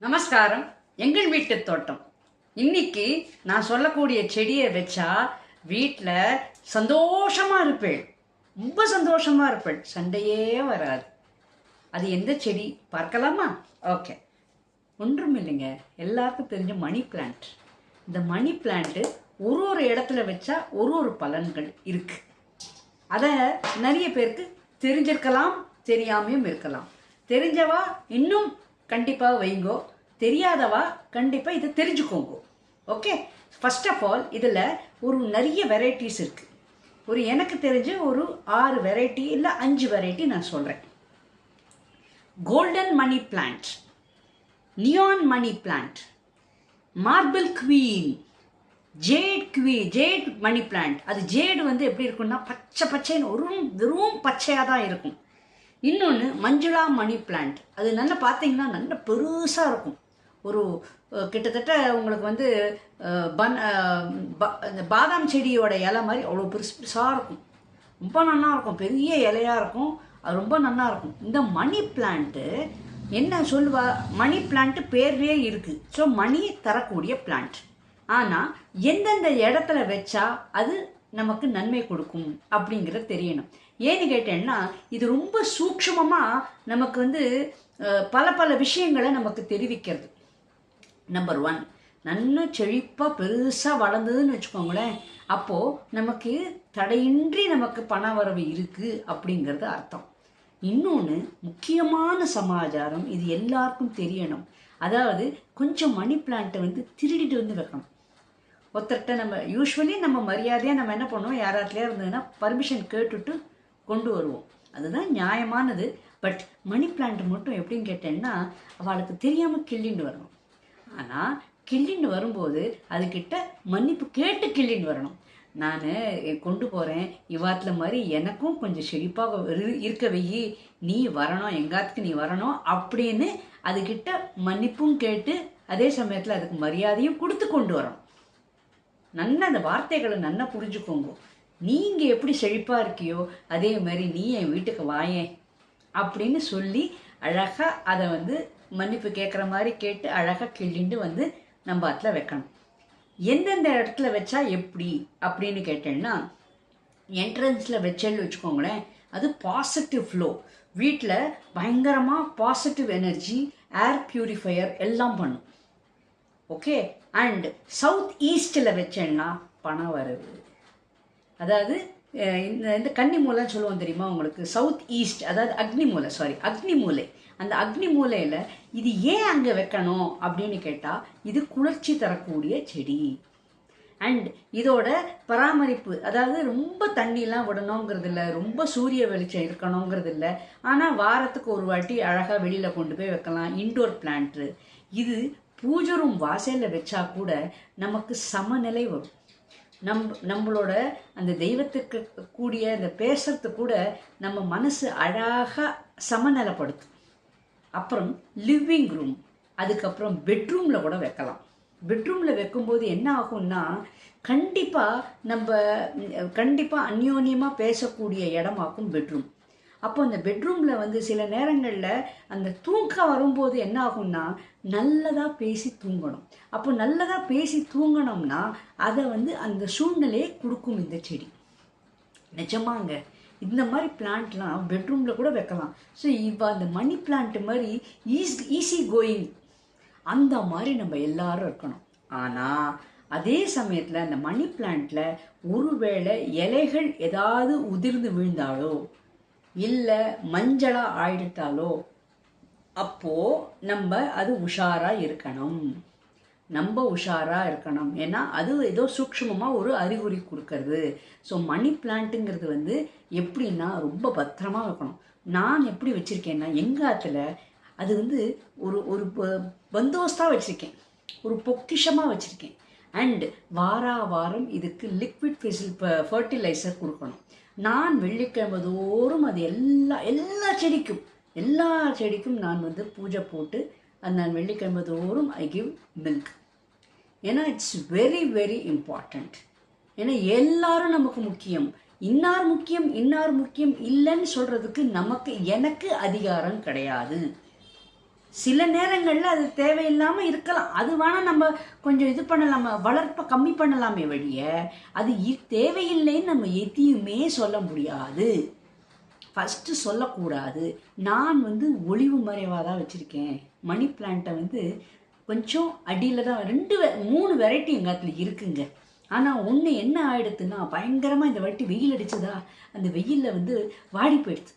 நமஸ்காரம். எங்கள் வீட்டு தோட்டம். இன்னைக்கு நான் சொல்லக்கூடிய செடியை வச்சா வீட்டில் சந்தோஷமா இருப்பேள். ரொம்ப சந்தோஷமா இருப்பேள். சண்டையே வராது. அது எந்த செடி? பார்க்கலாமா? ஓகே. ஒன்றும் இல்லைங்க. எல்லாருக்கும் தெரிஞ்ச மணி பிளான்ட். இந்த மணி பிளான்ட்டு ஒரு ஒரு இடத்துல வச்சா ஒரு ஒரு பலன்கள் இருக்கு. அதை நிறைய பேருக்கு தெரிஞ்சிருக்கலாம் தெரியாமையும் இருக்கலாம். தெரிஞ்சவா இன்னும் கண்டிப்பாக வைங்கோ. தெரியாதவா? கண்டிப்பாக இதை தெரிஞ்சுக்கோங்க. ஓகே ஃபர்ஸ்ட் ஆஃப் ஆல் இதில் ஒரு நிறைய வெரைட்டிஸ் இருக்குது ஒரு எனக்கு தெரிஞ்ச ஒரு ஆறு வெரைட்டி இல்லை அஞ்சு வெரைட்டி நான் சொல்கிறேன் golden money plant neon money plant marble queen jade குவி ஜேட் மணி பிளான்ட் அது ஜேடு வந்து எப்படி இருக்கும்னா பச்சை பச்சைன்னு ஒரு வெறும் பச்சையாக தான் இருக்கும். இன்னொன்று மஞ்சுளா மணி பிளான்ட் அது நல்லா பார்த்தீங்கன்னா நல்ல பெருசாக இருக்கும். ஒரு கிட்டத்தட்ட உங்களுக்கு வந்து பன் ப- இந்த பாதாம் செடியோட இலை மாதிரி அவ்வளோ பெருசு பெருசாக இருக்கும். ரொம்ப நல்லா இருக்கும். பெரிய இலையாக இருக்கும். அது ரொம்ப நல்லா இருக்கும். இந்த மணி பிளான்ட்டு என்ன சொல்லுவா? மணி பிளான்ட்டு பேர்லேயே இருக்குது ஸோ மணி தரக்கூடிய பிளான்ட் ஆனால் எந்தெந்த இடத்துல வச்சா அது நமக்கு நன்மை கொடுக்கும் அப்படிங்கிறத தெரியணும். ஏன்னு கேட்டேன்னா இது ரொம்ப சூக்ஷ்மமாக நமக்கு வந்து பல பல விஷயங்களை நமக்கு தெரிவிக்கிறது. நம்பர் ஒன் நல்ல செழிப்பாக பெருசாக வளர்ந்ததுன்னு வச்சுக்கோங்களேன். அப்போது நமக்கு தடையின்றி நமக்கு பண வரவு இருக்குது அப்படிங்கிறது அர்த்தம். இன்னொன்று முக்கியமான சமாச்சாரம் இது எல்லாருக்கும் தெரியணும். அதாவது கொஞ்சம் மணி பிளான்ட்டை வந்து திருடிட்டு வந்து வைக்கணும். ஒருத்தர்கிட்ட நம்ம யூஸ்வலி நம்ம மரியாதையாக நம்ம என்ன பண்ணுவோம்? யாராத்துலேயே இருந்ததுன்னா பர்மிஷன் கேட்டுட்டு கொண்டு வருவோம். அதுதான் நியாயமானது. பட் மணி பிளான்ட் மட்டும் எப்படின்னு கேட்டேன்னா அவளுக்கு தெரியாமல் கிள்ளின்னு வரணும். ஆனால் கிள்ளின்னு வரும்போது அதுக்கிட்ட மன்னிப்பு கேட்டு கிள்ளின்னு வரணும். நான் கொண்டு போகிறேன் இவாத்துல மாதிரி எனக்கும் கொஞ்சம் செழிப்பாக இரு- இருக்க வெயி. நீ வரணும் எங்காத்துக்கு நீ வரணும் அப்படின்னு அதுக்கிட்ட மன்னிப்பும் கேட்டு அதே சமயத்தில் அதுக்கு மரியாதையும் கொடுத்து கொண்டு வரோம். நல்ல அந்த வார்த்தைகளை நல்லா புரிஞ்சுக்கோங்க. நீங்கள் எப்படி செழிப்பாக இருக்கியோ அதே மாதிரி நீ என் வீட்டுக்கு வாயேன் அப்படின்னு சொல்லி அழகாக அதை வந்து மன்னிப்பு கேட்குற மாதிரி கேட்டு அழகாக கிள்ளிண்டு வந்து நம்ம அதில் வைக்கணும். எந்தெந்த இடத்துல வச்சா எப்படி அப்படின்னு கேட்டேன்னா என்ட்ரன்ஸில் வச்சேன்னு வச்சுக்கோங்களேன் அது பாசிட்டிவ் ஃப்ளோ வீட்டில் பயங்கரமாக பாசிட்டிவ் எனர்ஜி ஏர் பியூரிஃபையர் எல்லாம் பண்ணும். ஓகே அண்ட் சவுத் ஈஸ்டில் வச்சேன்னா பணம் வருது அதாவது இந்த இந்த கன்னி மூலைன்னு சொல்லுவோம் தெரியுமா உங்களுக்கு? சவுத் ஈஸ்ட் அதாவது அக்னி மூலை சாரி அக்னி மூலை அந்த அக்னி மூலையில் இது ஏன் அங்கே வைக்கணும் அப்படின்னு கேட்டால் இது குளிர்ச்சி தரக்கூடிய செடி. அண்ட் இதோட பராமரிப்பு அதாவது ரொம்ப தண்ணிலாம் விடணுங்கிறது இல்லை ரொம்ப சூரிய வெளிச்சம் இருக்கணுங்கிறது இல்லை ஆனால் வாரத்துக்கு ஒரு வாட்டி அழகாக வெளியில் கொண்டு போய் வைக்கலாம் இன்டோர் பிளான்ட்டு இது பூஜை ரூம் வாசலில் வச்சா கூட நமக்கு சமநிலை வரும். நம் நம்மளோட அந்த தெய்வத்துக்கு கூடிய அந்த பேசுறது கூட நம்ம மனசு அழகாக சமநிலைப்படுத்தும். அப்புறம் லிவிங் ரூம் அதுக்கப்புறம் பெட்ரூமில் கூட வைக்கலாம். பெட்ரூமில் வைக்கும்போது என்ன ஆகும்னா கண்டிப்பாக நம்ம கண்டிப்பாக அந்யோன்யமாக பேசக்கூடிய இடமாக்கும் பெட்ரூம் அப்போ அந்த பெட்ரூமில் வந்து சில நேரங்களில் அந்த தூக்கம் வரும்போது என்ன ஆகும்னா நல்லதாக பேசி தூங்கணும். அப்போ நல்லதாக பேசி தூங்கணும்னா அதை வந்து அந்த சூழ்நிலையை கொடுக்கும் இந்த செடி. நிஜமாங்க. இந்த மாதிரி பிளான்ட்லாம் பெட்ரூமில் கூட வைக்கலாம். ஸோ இப்போ அந்த மணி பிளான்ட்டு மாதிரி ஈஸ் ஈஸி கோயிங் அந்த மாதிரி நம்ம எல்லாரும் இருக்கணும். ஆனால் அதே சமயத்தில் அந்த மணி பிளான்ட்டில் ஒருவேளை இலைகள் ஏதாவது உதிர்ந்து விழுந்தாலோ இல்லை மஞ்சளாக ஆயிடுத்தாலோ அப்போது நம்ம அது உஷாராக இருக்கணும். நம்ம உஷாராக இருக்கணும். ஏன்னா அது ஏதோ சூக்ஷ்மமாக ஒரு அறிகுறி கொடுக்கறது. ஸோ மணி பிளான்ட்டுங்கிறது வந்து எப்படின்னா ரொம்ப பத்திரமா வைக்கணும் நான் எப்படி வச்சுருக்கேன்னா எங்கள் ஆற்றுல அது வந்து ஒரு ஒரு பந்தோஸ்தாக வச்சுருக்கேன். ஒரு பொக்கிஷமாக வச்சுருக்கேன். அண்ட் வாரா வாரம் இதுக்கு லிக்விட் ஃபெசில் ஃபர்டிலைசர் கொடுக்கணும். நான் வெள்ளிக்கிழமை தோறும் அது எல்லா எல்லா செடிக்கும் எல்லா செடிக்கும் நான் வந்து பூஜை போட்டு அது நான் வெள்ளிக்கிழமை தோறும் ஐ கிவ் மில்க் ஏன்னா இட்ஸ் வெரி வெரி இம்பார்ட்டண்ட் ஏன்னா எல்லாரும் நமக்கு முக்கியம். இன்னார் முக்கியம் இன்னார் முக்கியம் இல்லைன்னு சொல்றதுக்கு நமக்கு எனக்கு அதிகாரம் கிடையாது. சில நேரங்களில் அது தேவையில்லாமல் இருக்கலாம். அது வேணால் நம்ம கொஞ்சம் இது பண்ணலாமா வளர்ப்பை கம்மி பண்ணலாமே வழிய அது இ- தேவையில்லைன்னு நம்ம எதையுமே சொல்ல முடியாது. ஃபஸ்ட்டு சொல்லக்கூடாது. நான் வந்து ஒளிவு மறைவாக தான் வச்சுருக்கேன். மணி பிளான்ட்டை வந்து கொஞ்சம் அடியில் தான் ரெண்டு மூணு வெரைட்டி எங்கள் அதில் இருக்குங்க. ஆனால் ஒன்று என்ன ஆகிடுதுன்னா பயங்கரமாக இந்த வாட்டி வெயில் அடிச்சதா அந்த வெயிலில் வந்து வாடி போயிடுது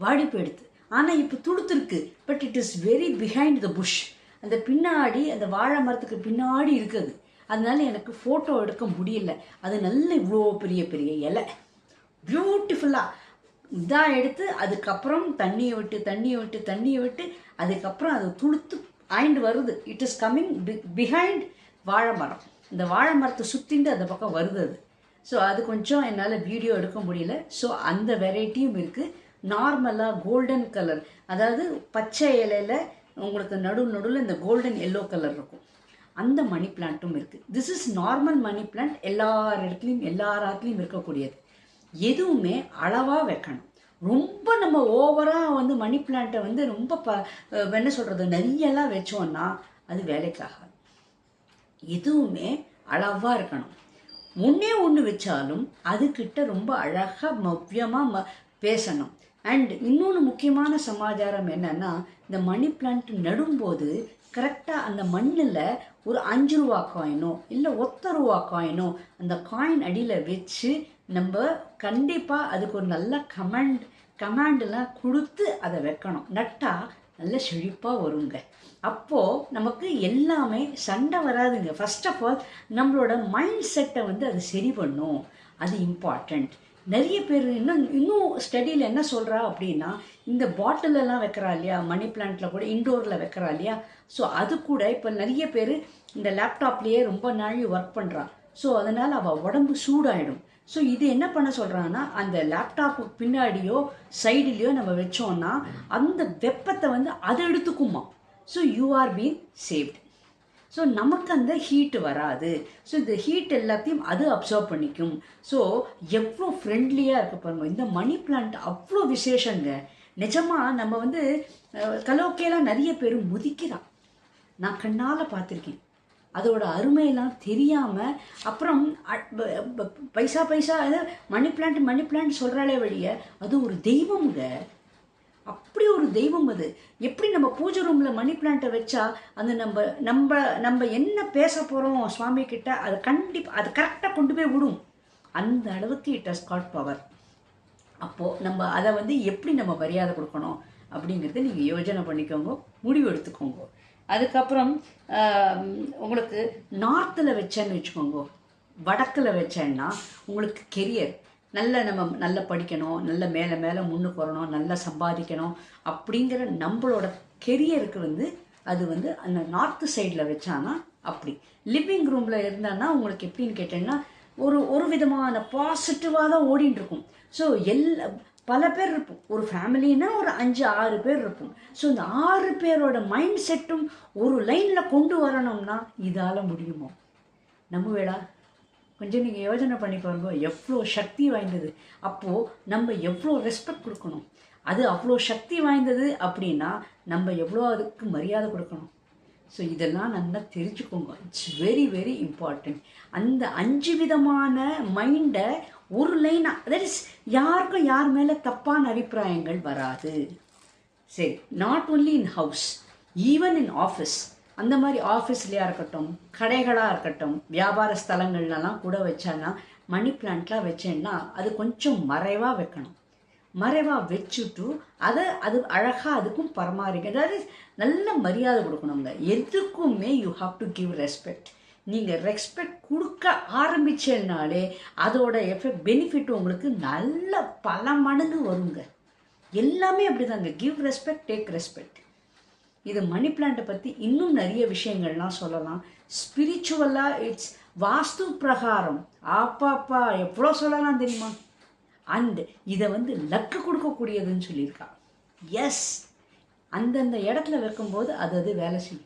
வாடி போயிடுது ஆனால் இப்போ துடுத்துருக்கு but it is very behind the bush அந்த பின்னாடி அந்த வாழை மரத்துக்கு பின்னாடி இருக்குது அதனால எனக்கு ஃபோட்டோ எடுக்க முடியல. அது நல்ல இவ்வளோ பெரிய பெரிய இலை. பியூட்டிஃபுல்லாக இதாக எடுத்து அதுக்கப்புறம் தண்ணியை விட்டு தண்ணியை விட்டு தண்ணியை விட்டு அதுக்கப்புறம் அதை துளுத்து ஆயிண்டு வருது. இட் இஸ் கம்மிங் பிஹைண்ட் வாழை மரம் இந்த வாழை மரத்தை சுற்றிண்டு அந்த பக்கம் வருது அது. ஸோ அது கொஞ்சம் என்னால் வீடியோ எடுக்க முடியல. ஸோ அந்த வெரைட்டியும் இருக்குது நார்மலாக கோல்டன் கலர் அதாவது பச்சை இலையில உங்களுக்கு நடு நடுவில் இந்த கோல்டன் எல்லோ கலர் இருக்கும். அந்த மணி பிளான்ட்டும் இருக்குது this is normal money plant எல்லார் இடத்துலையும் எல்லா இடத்துலையும் இருக்கக்கூடியது. எதுவுமே அளவாக வைக்கணும். ரொம்ப நம்ம ஓவராக வந்து மணி பிளான்ட்டை வந்து ரொம்ப ப என்ன சொல்கிறது நிறையெல்லாம் வச்சோன்னா அது வேலைக்காகாது எதுவுமே அளவாக இருக்கணும். ஒன்றே ஒன்று வச்சாலும் அதுக்கிட்ட ரொம்ப அழகாக மவ்யமாக ம பேசணும். அண்ட் இன்னொன்று முக்கியமான சமாச்சாரம் என்னென்னா இந்த மணி பிளான்ட் நடும்போது கரெக்டாக அந்த மண்ணில் ஒரு அஞ்சு ரூபா காயினோ இல்லை ஒத்த ரூபா காயினோ அந்த காயின் அடியில் வச்சு நம்ம கண்டிப்பாக அதுக்கு ஒரு நல்ல கமெண்ட் கமாண்டெலாம் கொடுத்து அதை வைக்கணும். நட்டா நல்ல செழிப்பாக வருங்க. அப்போது நமக்கு எல்லாமே சண்டை வராதுங்க. ஃபர்ஸ்ட் ஆஃப் ஆல் நம்மளோட மைண்ட் செட்டை வந்து அது சரி பண்ணும். அது இம்பார்ட்டண்ட் நிறைய பேர் இன்னும் இன்னும் ஸ்டடியில் என்ன சொல்கிறா அப்படின்னா இந்த பாட்டிலெல்லாம் வைக்கிறா இல்லையா? மணி பிளான்ட்டில் கூட இன்டோரில் வைக்கிறா இல்லையா? ஸோ அது கூட இப்போ நிறைய பேர் இந்த லேப்டாப்லேயே ரொம்ப நாழி ஒர்க் பண்ணுறா ஸோ அதனால் அவள் உடம்பு சூடாயிடும். ஸோ இது என்ன பண்ண சொல்கிறாங்கன்னா அந்த லேப்டாப்புக்கு பின்னாடியோ சைடுலேயோ நம்ம வச்சோம்னா அந்த வெப்பத்தை வந்து அது எடுத்துக்குமா so you are been saved so நமக்கு அந்த ஹீட் வராது. ஸோ இந்த ஹீட் எல்லாத்தையும் அது அப்சர்வ் பண்ணிக்கும். ஸோ எவ்வளோ ஃப்ரெண்ட்லியாக இருக்க பாருங்கள் இந்த மணி பிளான்ட் அவ்வளோ விசேஷங்க. நிஜமாக நம்ம வந்து கலோக்கையெல்லாம் நிறைய பேர் முதிக்கிறான் நான் கண்ணால் பார்த்துருக்கேன். அதோட அருமையெல்லாம் தெரியாமல் அப்புறம் அ- பைசா பைசா அது மணி பிளான்ட் மணி பிளான்ட் சொல்கிறாலே வழிய அது ஒரு தெய்வம்ங்க அப்படி ஒரு தெய்வம் அது. எப்படி நம்ம பூஜை ரூமில் மணி பிளான்ட்டை வச்சா அது நம்ம நம்ம நம்ம என்ன பேச போகிறோம் சுவாமி கிட்ட அதை கண்டிப்பாக அது கரெக்டாக கொண்டு போய் விடும். அந்த அளவுக்கு இட் ஹஸ் காட் பவர் அப்போது நம்ம அதை வந்து எப்படி நம்ம மரியாதை கொடுக்கணும் அப்படிங்கிறத நீங்கள் யோஜனை பண்ணிக்கோங்க முடிவு எடுத்துக்கோங்க. அதுக்கப்புறம் உங்களுக்கு நார்த்தில் வச்சேன்னு வச்சுக்கோங்க. வடக்கில் வச்சேன்னா உங்களுக்கு கெரியர் நல்ல நம்ம நல்லா படிக்கணும் நல்ல மேலே மேலே முன்னுக்கு வரணும் நல்லா சம்பாதிக்கணும் அப்படிங்கிற நம்மளோட கெரியருக்கு வந்து அது வந்து அந்த நார்த்து சைடில் வச்சானா அப்படி. லிவிங் ரூமில் இருந்தான்னா உங்களுக்கு எப்படின்னு கேட்டேன்னா ஒரு ஒரு விதமான பாசிட்டிவாக தான் ஓடிட்டு இருக்கும். ஸோ எல்லா பல பேர் இருப்போம். ஒரு ஃபேமிலின்னா ஒரு அஞ்சு ஆறு பேர் இருப்போம். ஸோ இந்த ஆறு பேரோட மைண்ட் செட்டும் ஒரு லைனில் கொண்டு வரணும்னா இதால் முடியுமோ? நம்ம வேடா கொஞ்சம் நீங்கள் யோசனை பண்ணி பாருங்க. எவ்வளோ சக்தி வாய்ந்தது. அப்போது நம்ம எவ்வளோ ரெஸ்பெக்ட் கொடுக்கணும். அது அவ்வளோ சக்தி வாய்ந்தது அப்படின்னா நம்ம எவ்வளோ அதுக்கு மரியாதை கொடுக்கணும். ஸோ இதெல்லாம் நல்லா தெரிஞ்சுக்கோங்க. இட்ஸ் வெரி வெரி இம்பார்ட்டண்ட் அந்த அஞ்சு விதமான மைண்டை ஒரு லைனாக தட் இஸ் யாருக்கும் யார் மேலே தப்பான அபிப்பிராயங்கள் வராது. சரி not only in house even in office அந்த மாதிரி ஆஃபீஸ்லையாக இருக்கட்டும் கடைகளாக இருக்கட்டும் வியாபார ஸ்தலங்கள்லலாம் கூட வச்சான்னா மணி பிளான்ட்லாம் வச்சேன்னா அது கொஞ்சம் மறைவாக வைக்கணும். மறைவாக வச்சுட்டு அதை அது அழகாக அதுக்கும் பராமரிக்க அதாவது நல்ல மரியாதை கொடுக்கணுங்க. எதுக்குமே you have to give respect நீங்கள் ரெஸ்பெக்ட் கொடுக்க ஆரம்பிச்சேனாலே அதோட எஃபெக்ட் பெனிஃபிட் உங்களுக்கு நல்ல பல மடங்கு வருங்க. எல்லாமே அப்படிதாங்க. கிவ் ரெஸ்பெக்ட் டேக் ரெஸ்பெக்ட் இது மணி பிளான்ட்டை பற்றி இன்னும் நிறைய விஷயங்கள்லாம் சொல்லலாம். ஸ்பிரிச்சுவலாக இட்ஸ் வாஸ்து பிரகாரம். ஆப்பாப்பா எவ்வளோ சொல்லலாம் தெரியுமா? அண்ட் இதை வந்து லக்கு கொடுக்கக்கூடியதுன்னு சொல்லியிருக்கா. எஸ் அந்தந்த இடத்துல வைக்கும்போது அது அது வேலை செய்யும்.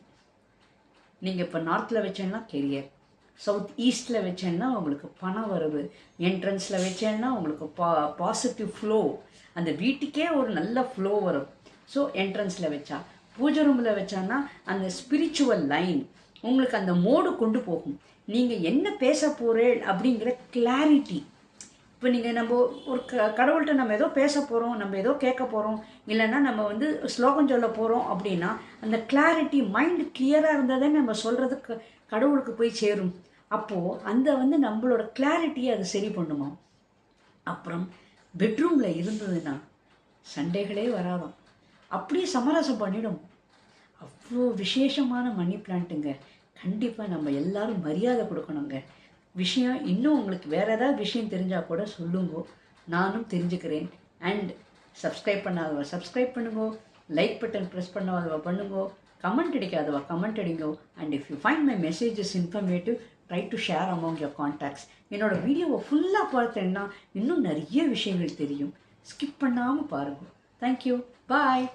நீங்கள் இப்போ நார்த்தில் வச்சேன்னா கெரியர் சவுத் ஈஸ்டில் வச்சேன்னா உங்களுக்கு பணம் வருது. என்ட்ரன்ஸில் வச்சேன்னா உங்களுக்கு பா பாசிட்டிவ் ஃப்ளோ அந்த வீட்டுக்கே ஒரு நல்ல ஃப்ளோ வரும். ஸோ என்ட்ரன்ஸில் வச்சா. பூஜை ரூமில் வச்சான்னா அந்த ஸ்பிரிச்சுவல் லைன் உங்களுக்கு அந்த மோடு கொண்டு போகும். நீங்கள் என்ன பேச போகிறேன் அப்படிங்கிற கிளாரிட்டி இப்போ நீங்கள் நம்ம ஒரு க கடவுள்கிட்ட நம்ம ஏதோ பேச போகிறோம் நம்ம ஏதோ கேட்க போகிறோம் இல்லைன்னா நம்ம வந்து ஸ்லோகம் சொல்ல போகிறோம் அப்படின்னா அந்த கிளாரிட்டி மைண்ட் கிளியராக இருந்தால் தான் நம்ம சொல்கிறதுக்கு கடவுளுக்கு போய் சேரும். அப்போது அந்த வந்து நம்மளோட கிளாரிட்டியை அது சரி பண்ணுமா? அப்புறம் பெட்ரூமில் இருந்ததுன்னா சண்டைகளே வராதாம். அப்படியே சமரசம் பண்ணிடும். அவ்வளோ விசேஷமான மணி பிளான்ட்டுங்க கண்டிப்பாக நம்ம எல்லாரும் மரியாதை கொடுக்கணுங்க. விஷயம் இன்னும் உங்களுக்கு வேறு ஏதாவது விஷயம் தெரிஞ்சால் கூட சொல்லுங்க. நானும் தெரிஞ்சுக்கிறேன். அண்ட் சப்ஸ்கிரைப் பண்ணாதவ சப்ஸ்கிரைப் பண்ணுங்கோ. லைக் பட்டன் ப்ரெஸ் பண்ணாதவ பண்ணுங்க. கமெண்ட் அடிக்காதவா comment அடிங்கோ. And if you find my messages informative try to share among your contacts என்னோடய வீடியோவை ஃபுல்லாக பார்த்தேன்னா இன்னும் நிறைய விஷயங்கள் தெரியும். ஸ்கிப் பண்ணாமல் பாருங்கள் தேங்க்யூ பாய்